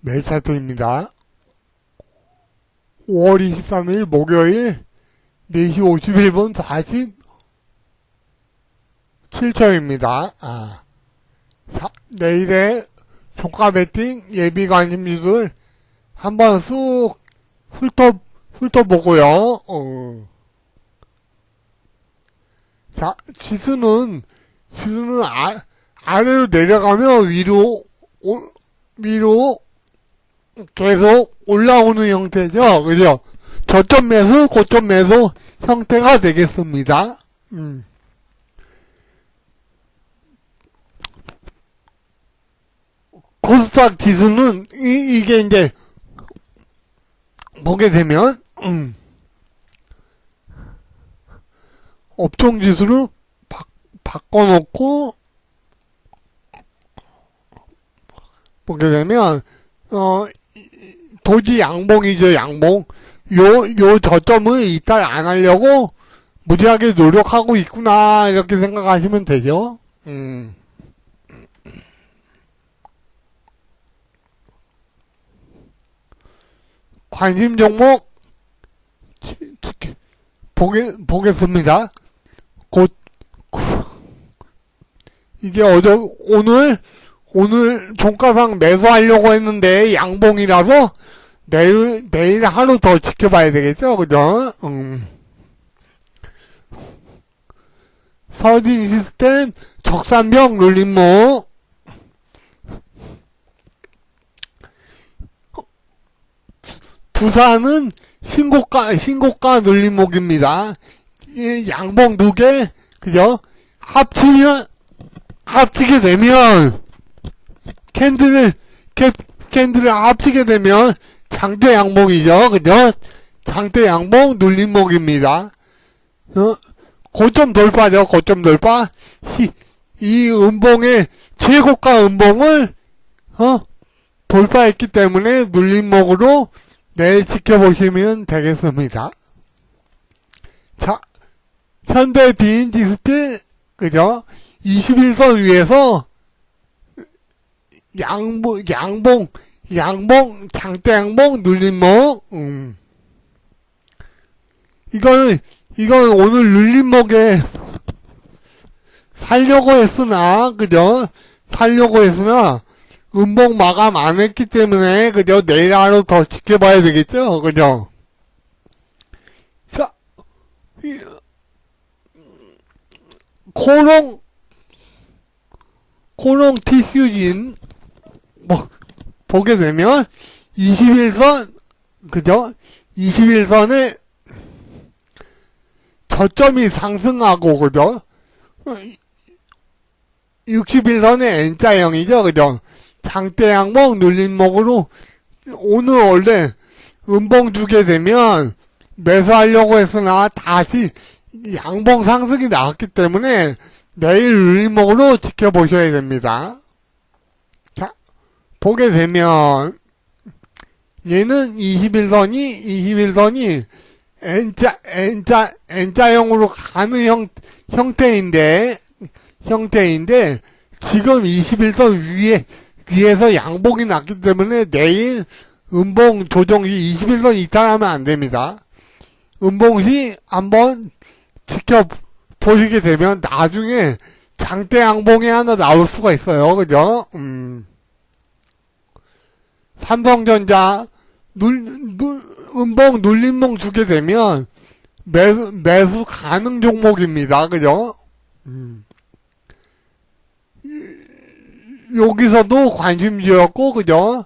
매차트입니다. 5월 23일 목요일 4시 51분 47초입니다. 아. 자, 내일의 종가 배팅 예비 관심주들 한번 쑥 훑어, 훑어보고요. 어. 자, 지수는, 지수는 아, 아래로 내려가며 위로, 오, 위로 계속 올라오는 형태죠. 그죠? 저점 매수, 고점 매수 형태가 되겠습니다. 음. 코스닥 지수는 이, 이게 이제 보게 되면 음. 업종 지수를 바, 바꿔놓고 보게 되면 어 이- 도지 양봉이죠 양봉 요 요 저점을 이탈 안 하려고 무리하게 노력하고 있구나 이렇게 생각하시면 되죠. 음. 관심 종목 보게 보겠습니다. 곧 고- 이게 어제 오늘 오늘 종가상 매수하려고 했는데 양봉이라서 내일 내일 하루 더 지켜봐야 되겠죠, 그죠? 음. 서진 시스템 적산병 눌림목 두산은 신고가 신고가 눌림목입니다. 이 양봉 두 개, 그죠? 합치면 합치게 되면 캔들을 캔, 캔들을 합치게 되면 장대 양봉이죠, 그죠? 장대 양봉 눌림목입니다. 어, 고점 돌파죠, 고점 돌파. 이, 이 음봉의 최고가 음봉을 어 돌파했기 때문에 눌림목으로 내일 지켜보시면 되겠습니다. 자, 현대 비인지 스틸, 그죠? 21선 위에서 양봉, 양봉, 양봉, 장대 양봉, 눌림목, 음. 이거는, 이건 오늘 눌림목에 살려고 했으나, 그죠? 살려고 했으나, 음봉 마감 안 했기 때문에, 그죠? 내일 하루 더 지켜봐야 되겠죠? 그죠? 자, 이, 코롱, 코롱 티슈진, 뭐, 보게 되면, 21선, 그죠? 21선에 저점이 상승하고, 그죠? 61선의 N자형이죠, 그죠? 장대 양봉 눌림목으로 오늘 원래 음봉 주게 되면 매수하려고 했으나 다시 양봉 상승이 나왔기 때문에 내일 눌림목으로 지켜보셔야 됩니다. 자, 보게 되면 얘는 21선이 21선이 N자 N자 N자형으로 가는 형 형태인데 형태인데 지금 21선 위에 위에서 양봉이 났기 때문에 내일 음봉 조정이 21선 이탈하면 안 됩니다. 음봉 시 한번 지켜보시게 되면 나중에 장대 양봉이 하나 나올 수가 있어요. 그죠? 음. 삼성전자 눌, 눌, 음봉 눌림봉 주게 되면 매수, 매수 가능 종목입니다. 그죠? 음. 여기서도 관심주였고, 그죠?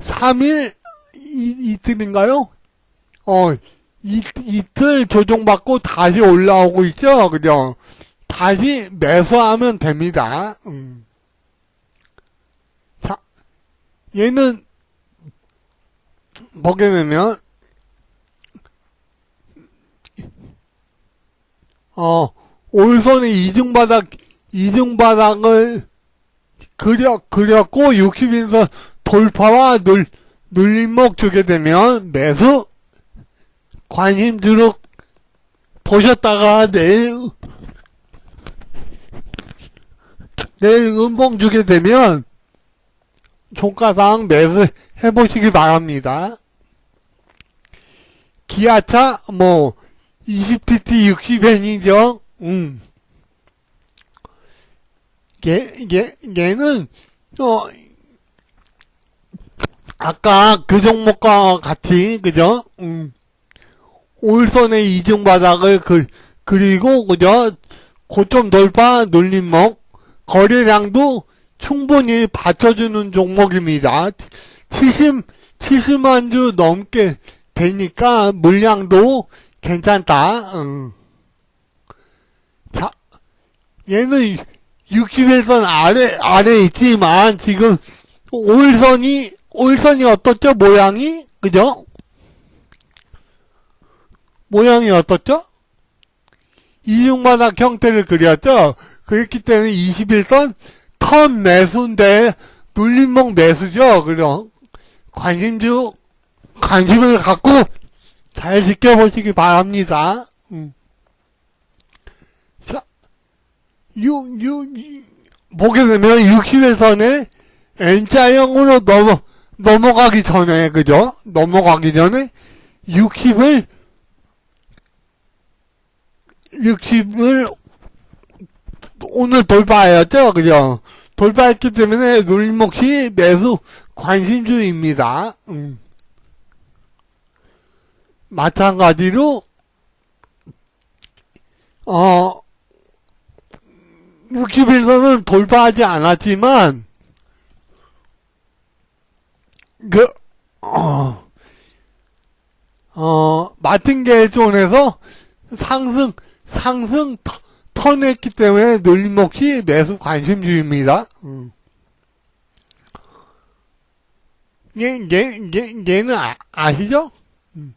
3일, 이, 이틀인가요? 어, 이, 이틀 조정받고 다시 올라오고 있죠? 그죠? 다시 매수하면 됩니다. 음. 자, 얘는, 보게 되면, 어, 올선의 이중바닥, 이중바닥을 그려, 그렸고, 60인선 돌파와 눌, 눌림목 주게 되면 매수 관심 주로 보셨다가 내일, 내일 음봉 주게 되면 종가상 매수 해 보시기 바랍니다. 기아차, 뭐, 20TT 60엔이죠. 음. 얘, 얘, 얘는, 어, 아까 그 종목과 같이, 그죠? 음. 올선의 이중 바닥을 그, 그리고, 그죠? 고점 돌파 눌림목, 거래량도 충분히 받쳐주는 종목입니다. 70, 70만 주 넘게 되니까 물량도 괜찮다. 음. 자, 얘는 60일선 아래, 아래 있지만 지금 올선이, 올선이 어떻죠? 모양이? 그죠? 모양이 어떻죠? 이중바닥 형태를 그렸죠? 그렇기 때문에 21선 턴 매수인데 눌림목 매수죠? 그럼 관심주, 관심을 갖고 잘 지켜보시기 바랍니다. 음. 자, 유, 유, 유, 보게 되면 61선에 N자형으로 넘어, 넘어가기 전에, 그죠? 넘어가기 전에 60을 60을 오늘 돌파하였죠? 그죠? 돌파했기 때문에 눌림목시 매수 관심주입니다. 음. 마찬가지로 어 60일선은 돌파하지 않았지만 그 어, 어 마틴 게일존에서 상승 상승 터- 턴했기 때문에 눌림목시 매수 관심주입니다. 음. 얘, 얘, 얘, 얘는 아, 아시죠? 음.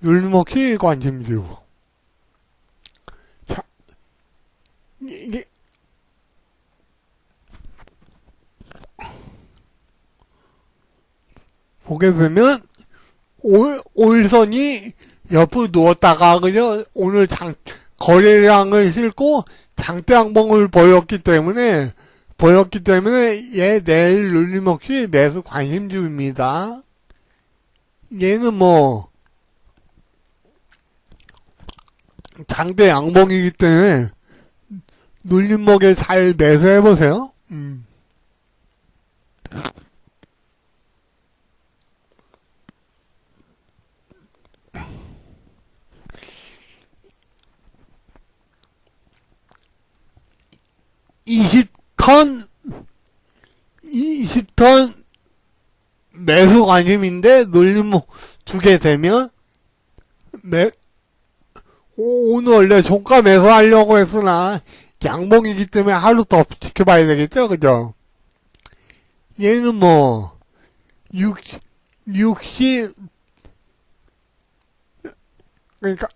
눌림목시 관심주. 자, 이게, 보게 되면, 올, 올선이 옆으로 누웠다가, 그죠? 오늘 장, 거래량을 싣고 장대항봉을 보였기 때문에, 보였기 때문에, 얘 내일 눌림없이 매수 관심주입니다. 얘는 뭐, 장대 양봉이기 때문에, 눌림목에 잘 매수해보세요. 음. 이십 턴 20턴 매수 관심인데 눌림목 두개 되면 매 오, 오늘 원래 종가 매수하려고 했으나 양봉이기 때문에 하루 더 지켜봐야 되겠죠? 그죠? 얘는 뭐 60, 60 그러니까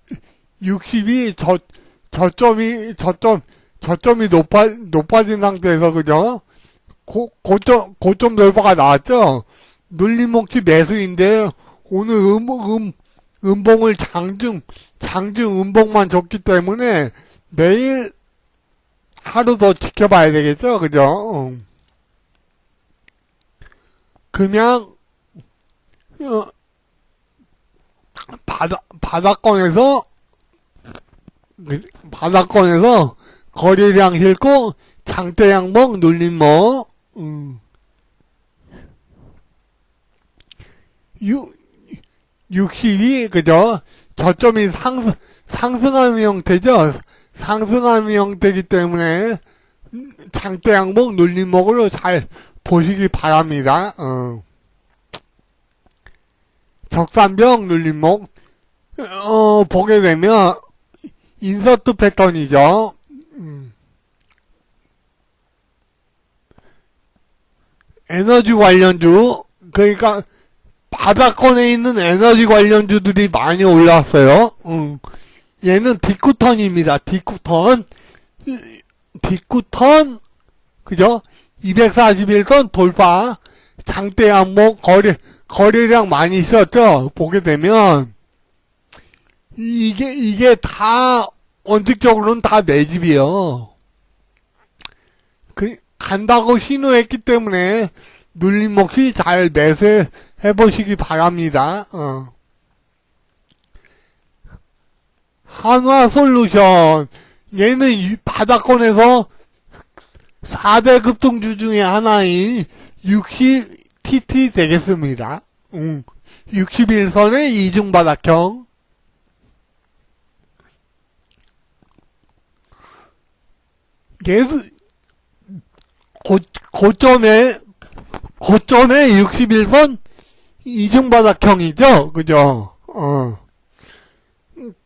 60이 저 저점이 저점 저점이 높아, 높아진 상태에서, 그죠? 고, 고점, 고점 돌파가 나왔죠? 눌림목치 매수인데, 오늘 음, 음, 음봉을 장중, 장중 음봉만 줬기 때문에, 내일 하루 더 지켜봐야 되겠죠? 그죠? 음. 그냥, 어, 바다, 바닥권에서, 그, 바닥권에서, 거래량 싣고 장대양봉 눌림목 음. 유, 60이 그죠? 저점이 상승 상승하는 형태죠? 상승하는 형태이기 때문에 장대양봉 눌림목으로 잘 보시기 바랍니다. 어. 적산병 눌림목 어, 보게 되면 인서트 패턴이죠 음. 에너지 관련주, 그러니까 바닥권에 있는 에너지 관련주들이 많이 올라왔어요. 음. 얘는 디쿠턴입니다. 디쿠턴. 디쿠턴, 그죠? 241선 돌파. 장대 한목 거래, 거래량 많이 있었죠? 보게 되면, 이게, 이게 다 원칙적으로는 다 매집이에요. 간다고 신호했기 때문에 눌림목이 잘 매수해 보시기 바랍니다. 어. 한화 솔루션 얘는 이 바닥권에서 4대 급등주 중에 하나인 60TT 되겠습니다. 음, 61선의 이중바닥형 예수 고, 고점에 고점에 61선 이중바닥형이죠, 그죠? 어.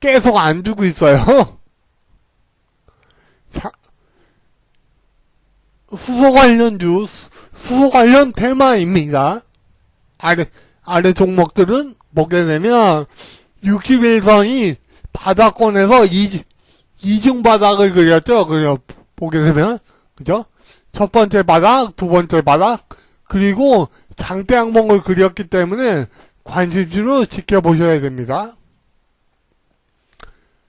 계속 안 주고 있어요. 자, 수소 관련주, 수- 수소 관련 테마입니다. 아래, 아래 종목들은 보게 되면 61선이 바닥권에서 이, 이중 바닥을 그렸죠. 그려, 보게 되면. 그죠? 첫 번째 바닥, 두 번째 바닥, 그리고 장대 항목을 그렸기 때문에 관심주로 지켜보셔야 됩니다.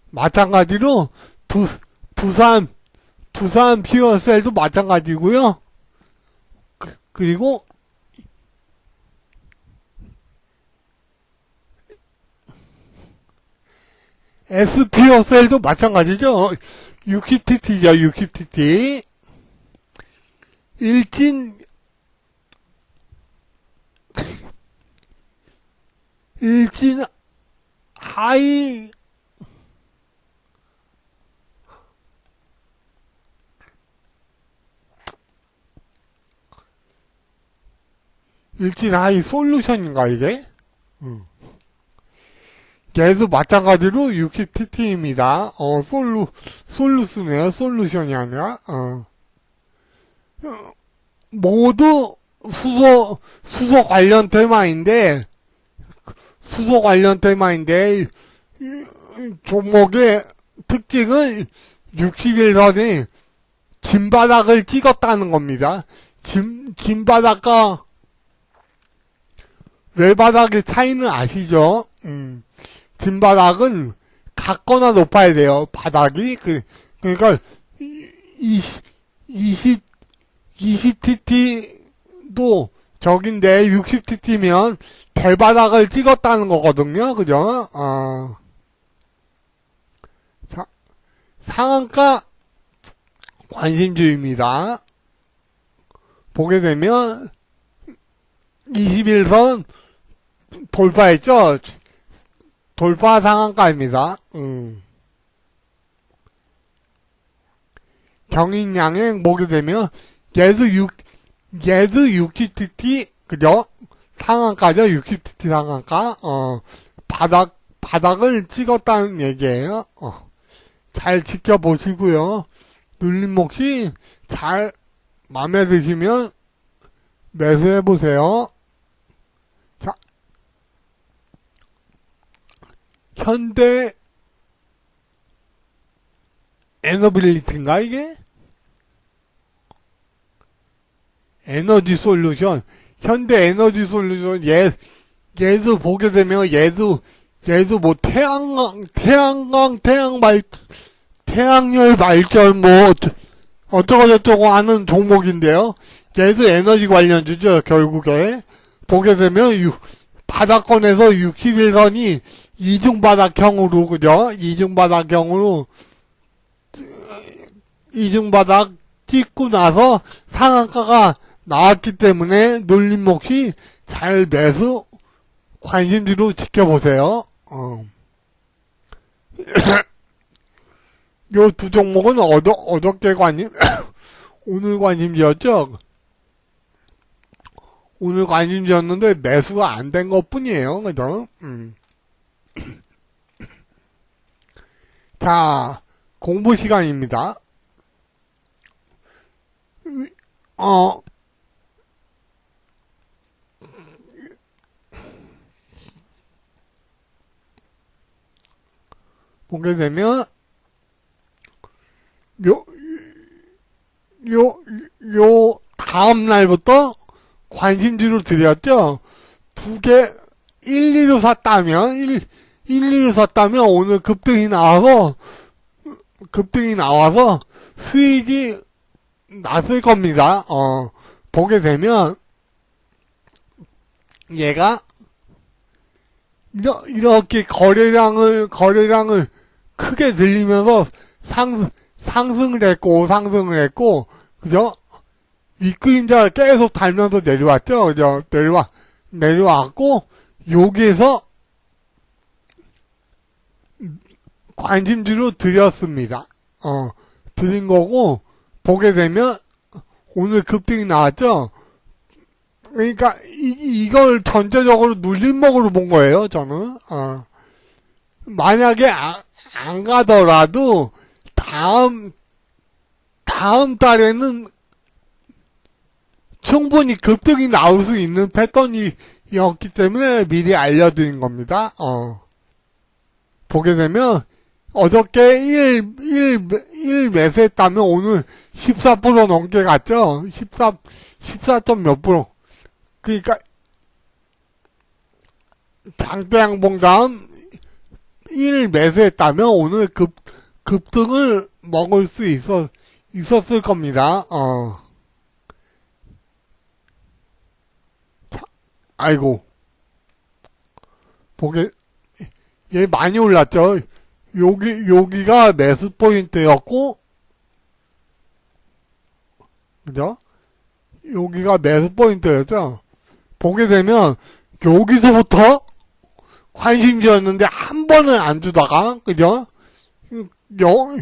마찬가지로 두, 두산, 두산 피어셀도 마찬가지고요. 그, 그리고 SPO셀도 마찬가지죠. 60TT죠, 60TT. 일진, 일진 하이, 일진 하이 솔루션인가, 이게? 음. 얘도 마찬가지로 60TT입니다. 어, 솔루, 솔루스네요. 솔루션이 아니라, 어. 어, 모두 수소, 수소 관련 테마인데, 수소 관련 테마인데, 종목의 특징은 61선이 진바닥을 찍었다는 겁니다. 진, 진바닥과 외바닥의 차이는 아시죠? 음. 뒷바닥은 같거나 높아야 돼요. 바닥이 그 그러니까 20 20 20TT도 적인데 60TT면 대바닥을 찍었다는 거거든요. 그죠? 어. 자, 상한가 관심주입니다. 보게 되면 21선 돌파했죠? 돌파 상한가입니다. 음. 경인양행 보게 되면 얘도 6 얘도 60TT 그죠? 상한가죠? 60TT 상한가. 어. 바닥 바닥을 찍었다는 얘기예요. 어. 잘 지켜보시고요. 눌림목이 잘 마음에 드시면 매수해 보세요. 현대 에너빌리티인가 이게? 에너지 솔루션 현대 에너지 솔루션 얘 얘도 보게 되면 얘도 얘도 뭐 태양광 태양광 태양 발 태양열 발전 뭐 어쩌- 어쩌고 저쩌고 하는 종목인데요. 얘도 에너지 관련주죠 결국에 보게 되면 유, 바닥권에서 61선이 이중바닥형으로 그죠? 이중바닥형으로 이중바닥 찍고 나서 상한가가 나왔기 때문에 눌림목이 잘 매수 관심주로 지켜보세요. 어. 요두 종목은 어저, 어저께 관심, 오늘 관심주였죠? 오늘 관심주였는데 매수가 안 된 것 뿐이에요. 그죠? 음. 자, 공부 시간입니다. 어, 보게 되면, 요, 요, 요, 다음 날부터 관심주로 드렸죠? 두 개, 1, 2로 샀다면, 1, 1, 2로 샀다면 오늘 급등이 나와서, 급등이 나와서 수익이 났을 겁니다. 어, 보게 되면, 얘가, 이렇게 거래량을, 거래량을 크게 들리면서 상, 상승을 했고, 상승을 했고, 그죠? 윗그림자가 계속 달면서 내려왔죠? 그죠? 내려와, 내려왔고, 여기에서 관심주로 드렸습니다. 어, 드린 거고, 보게 되면, 오늘 급등이 나왔죠? 그러니까, 이, 이걸 전체적으로 눌림목으로 본 거예요, 저는. 어. 만약에 안, 안 가더라도, 다음, 다음 달에는 충분히 급등이 나올 수 있는 패턴이었기 때문에 미리 알려드린 겁니다. 어. 보게 되면, 어저께 1, 1, 1 매수했다면 오늘 14% 넘게 갔죠? 14, 14점 몇 프로. 그니까, 장대양봉 다음 1 매수했다면 오늘 급, 급등을 먹을 수 있었, 있었을 겁니다. 어. 아이고. 보게, 얘 많이 올랐죠? 여기, 여기가 매수 포인트였고, 그죠? 여기가 매수 포인트였죠? 보게 되면, 여기서부터 관심주였는데 한 번은 안 주다가, 그죠? 여,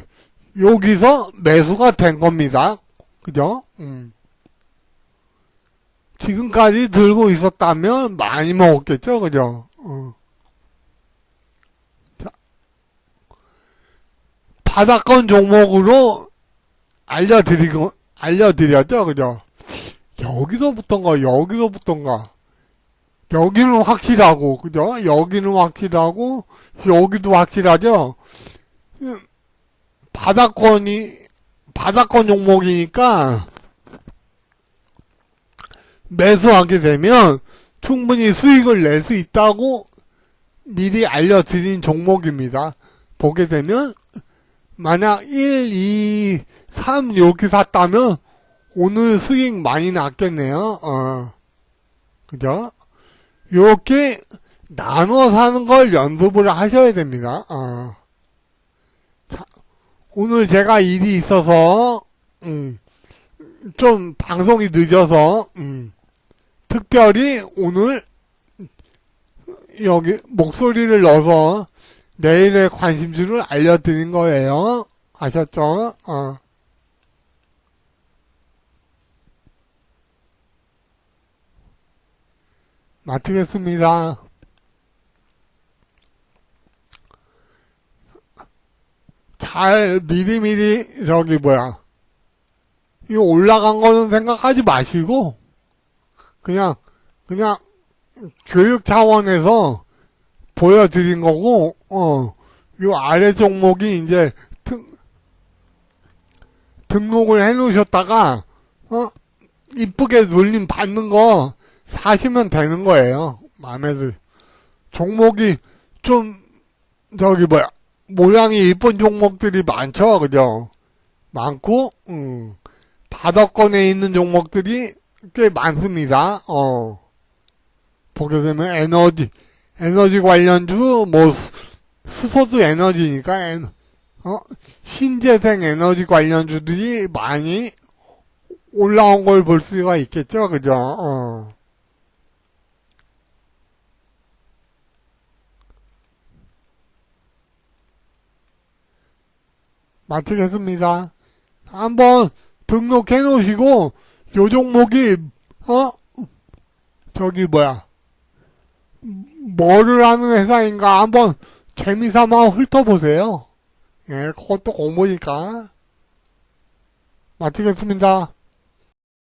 여기서 매수가 된 겁니다. 그죠? 음. 지금까지 들고 있었다면 많이 먹었겠죠? 그죠? 어. 바닥권 종목으로 알려드리고, 알려드렸죠? 그죠? 여기서부터인가, 여기서부터인가. 여기는 확실하고, 그죠? 여기는 확실하고, 여기도 확실하죠? 음, 바닥권이, 바닥권 종목이니까, 매수하게 되면 충분히 수익을 낼 수 있다고 미리 알려드린 종목입니다. 보게 되면, 만약 1, 2, 3 이렇게 샀다면 오늘 수익 많이 났겠네요. 어. 그죠? 이렇게 나눠 사는 걸 연습을 하셔야 됩니다. 어. 자, 오늘 제가 일이 있어서 음, 좀 방송이 늦어서 음, 특별히 오늘 여기 목소리를 넣어서 내일의 관심주를 알려드린 거예요. 아셨죠? 어. 마치겠습니다. 잘 미리미리 저기 뭐야 이 올라간 거는 생각하지 마시고 그냥 그냥 교육 차원에서 보여드린 거고, 어, 요 아래 종목이 이제 등, 등록을 해 놓으셨다가, 어, 이쁘게 눌림 받는 거 사시면 되는 거예요. 마음에 들. 종목이 좀, 저기 뭐야, 모양이 이쁜 종목들이 많죠, 그죠? 많고, 음, 바닥권에 있는 종목들이 꽤 많습니다, 어. 보게 되면 에너지, 에너지 관련주, 뭐, 수- 수소도 에너지니까, 에- 어, 신재생 에너지 관련주들이 많이 올라온 걸 볼 수가 있겠죠, 그죠? 어. 마치겠습니다. 한번 등록해 놓으시고, 요 종목이, 어? 저기 뭐야. 뭐를 하는 회사인가 한번 재미삼아 훑어보세요. 예, 그것도 공부니까. 마치겠습니다.